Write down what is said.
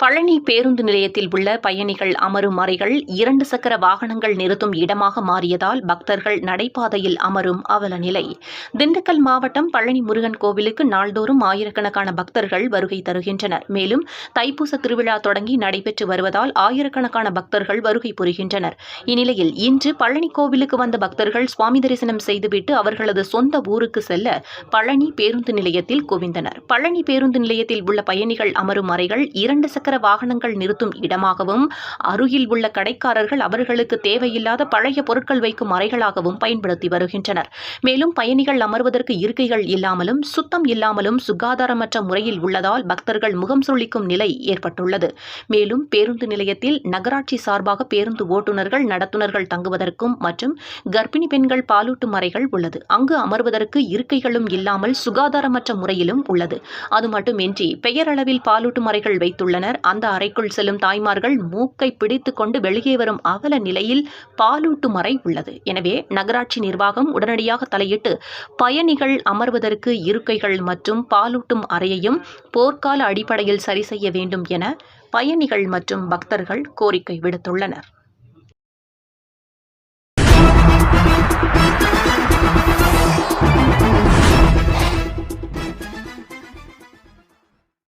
பழனி பேருந்து நிலையத்தில் உள்ள பயணிகள் அமரும் அறைகள் இரண்டு சக்கர வாகனங்கள் நிறுத்தும் இடமாக மாறியதால் பக்தர்கள் நடைபாதையில் அமரும் அவல நிலை திண்டுக்கல் மாவட்டம் பழனி முருகன் கோவிலுக்கு நாள்தோறும் ஆயிரக்கணக்கான பக்தர்கள் வருகை தருகின்றனர். மேலும் தைப்பூச திருவிழா தொடங்கி நடைபெற்று வருவதால் ஆயிரக்கணக்கான பக்தர்கள் வருகை புரிகின்றனர். இந்நிலையில் இன்று பழனி கோவிலுக்கு வந்த பக்தர்கள் சுவாமி தரிசனம் செய்துவிட்டு அவர்களது சொந்த ஊருக்கு செல்ல பழனி பேருந்து நிலையத்தில் குவிந்தனர். பழனி பேருந்து நிலையத்தில் உள்ள பயணிகள் அமரும் அறைகள் இரண்டு சக்கர வாகனங்கள் நிறுத்தும் இடமாகவும் அருகில் உள்ள கடைக்காரர்கள் அவர்களுக்கு தேவையில்லாத பழைய பொருட்கள் வைக்கும் அறைகளாகவும் பயன்படுத்தி வருகின்றனர். மேலும் பயணிகள் அமர்வதற்கு இருக்கைகள் இல்லாமலும் சுத்தம் இல்லாமலும் சுகாதாரமற்ற முறையில் உள்ளதால் பக்தர்கள் முகம் சுளிக்கும் நிலை ஏற்பட்டுள்ளது. மேலும் பேருந்து நிலையத்தில் நகராட்சி சார்பாக பேருந்து ஓட்டுநர்கள் நடத்துனர்கள் தங்குவதற்கும் மற்றும் கர்ப்பிணி பெண்கள் பாலூட்டும் அறைகள் உள்ளது. அங்கு அமர்வதற்கு இருக்கைகளும் இல்லாமல் சுகாதாரமற்ற முறையிலும் உள்ளது. அது மட்டுமின்றி பெயரளவில் பாலூட்டும் அறைகள் வைத்துள்ளனர். அந்த அறைக்குள் செல்லும் தாய்மார்கள் மூக்கை பிடித்து கொண்டு வெளியே வரும் அவல நிலையில் பாலூட்டும் அறை உள்ளது. எனவே நகராட்சி நிர்வாகம் உடனடியாக தலையிட்டு பயணிகள் அமர்வதற்கு இருக்கைகள் மற்றும் பாலூட்டும் அறையையும் போர்க்கால அடிப்படையில் சரி செய்ய வேண்டும் என பயணிகள் மற்றும் பக்தர்கள் கோரிக்கை விடுத்துள்ளனர்.